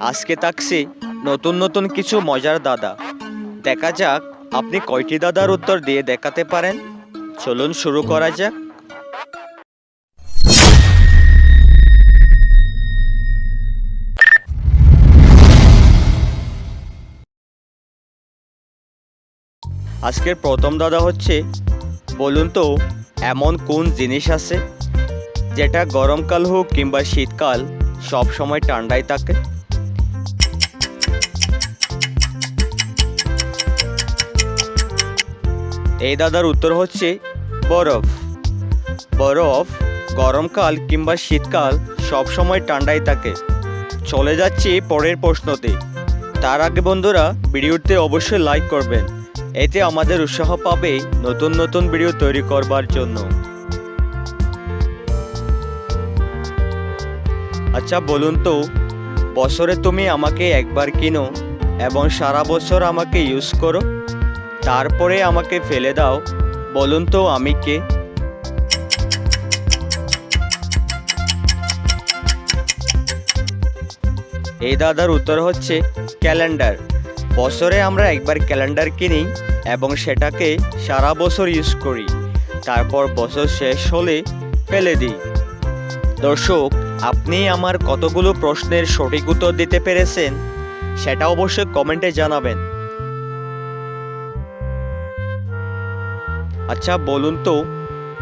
আজকে থাকছে নতুন নতুন কিছু মজার দাদা। দেখা যাক, আপনি কয়টি দাদার উত্তর দিয়ে দেখাতে পারেন? চলুন শুরু করা যাক। আজকের প্রথম দাদা হচ্ছে, বলুন তো, এমন কোন জিনিস আছে, যেটা গরমকাল হোক কিংবা শীতকাল সব সময় ঠান্ডায় থাকে? এই দাদার উত্তর হচ্ছে বরফ। বরফ গরমকাল কিংবা শীতকাল সব সময় ঠান্ডায় থাকে। চলে যাচ্ছি পরের প্রশ্নতে। তার আগে বন্ধুরা ভিডিওতে অবশ্যই লাইক করবেন। এতে আমাদের উৎসাহ পাবে নতুন নতুন ভিডিও তৈরি করবার জন্য। আচ্ছা বলুন তো, বছরে তুমি আমাকে একবার কিনো এবং সারা বছর আমাকে ইউজ করো? তারপরে আমাকে ফেলে দাও। বলুন তো আমি কে? এই দাদার উত্তর হচ্ছে ক্যালেন্ডার। বছরে আমরা একবার ক্যালেন্ডার কিনি এবং সেটাকে সারা বছর ইউজ করি। তারপর বছর শেষ হলে ফেলে দিই। দর্শক, আপনি আমার কতগুলো প্রশ্নের সঠিক উত্তর দিতে পেরেছেন? সেটা অবশ্যই কমেন্টে জানাবেন। আচ্ছা বলুন তো,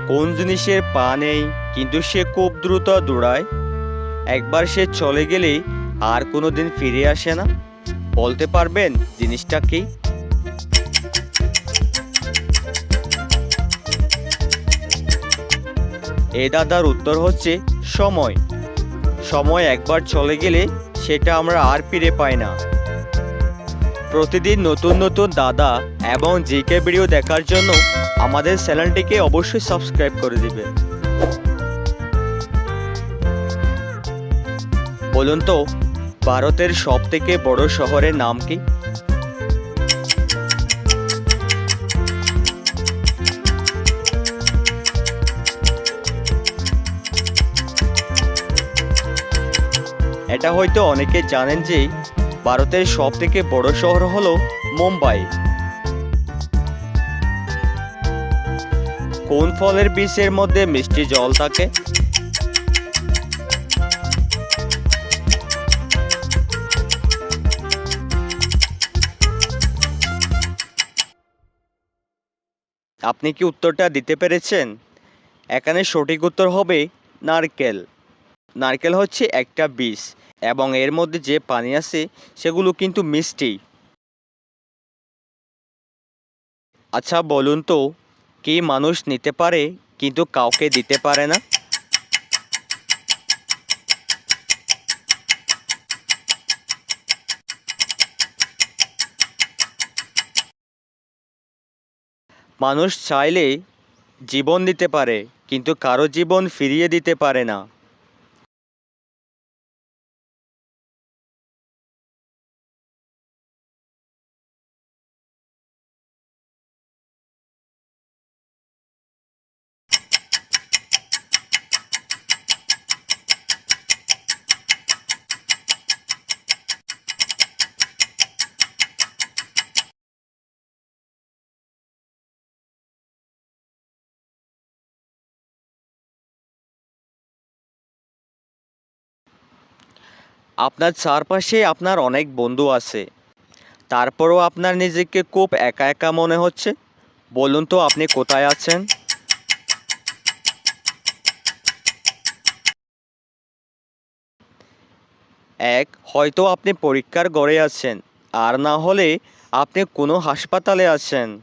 কোন জিনিসের পা নেই, কিন্তু সে খুব দ্রুত দৌড়ায়? একবার সে চলে গেলে আর কোনো দিন ফিরে আসে না? বলতে পারবেন জিনিসটা কি? এ দাদার উত্তর হচ্ছে সময়। সময় একবার চলে গেলে সেটা আমরা আর ফিরে পাই না। প্রতিদিন নতুন নতুন দাদা এবং জিকে ভিডিও দেখার জন্য আমাদের চ্যানেলটিকে অবশ্যই সাবস্ক্রাইব করে দিবেন। বলুন তো, ভারতের সব থেকে বড় শহরের নাম কি? এটা হয়তো অনেকে জানেন যে ভারতের সব থেকে বড় শহর হলো মুম্বাই। কোন ফলের বীজের মধ্যে মিষ্টি জল থাকে? আপনি কি উত্তরটা দিতে পেরেছেন? এখানে সঠিক উত্তর হবে নারকেল। নারকেল হচ্ছে একটা বিষ এবং এর মধ্যে যে পানি আছে, সেগুলো কিন্তু মিষ্টি। আচ্ছা বলুন তো, কি মানুষ নিতে পারে কিন্তু কাউকে দিতে পারে না? মানুষ চাইলে জীবন দিতে পারে, কিন্তু কারও জীবন ফিরিয়ে দিতে পারে না। আপনার চারপাশে আপনার অনেক বন্ধু আছে। তারপরও আপনার নিজেকে খুব একা একা মনে হচ্ছে। বলুন তো আপনি কোথায় আছেন? এক, হয়তো আপনি পরীক্ষার ঘরে আছেন। আর না হলে আপনি কোনো হাসপাতালে আছেন।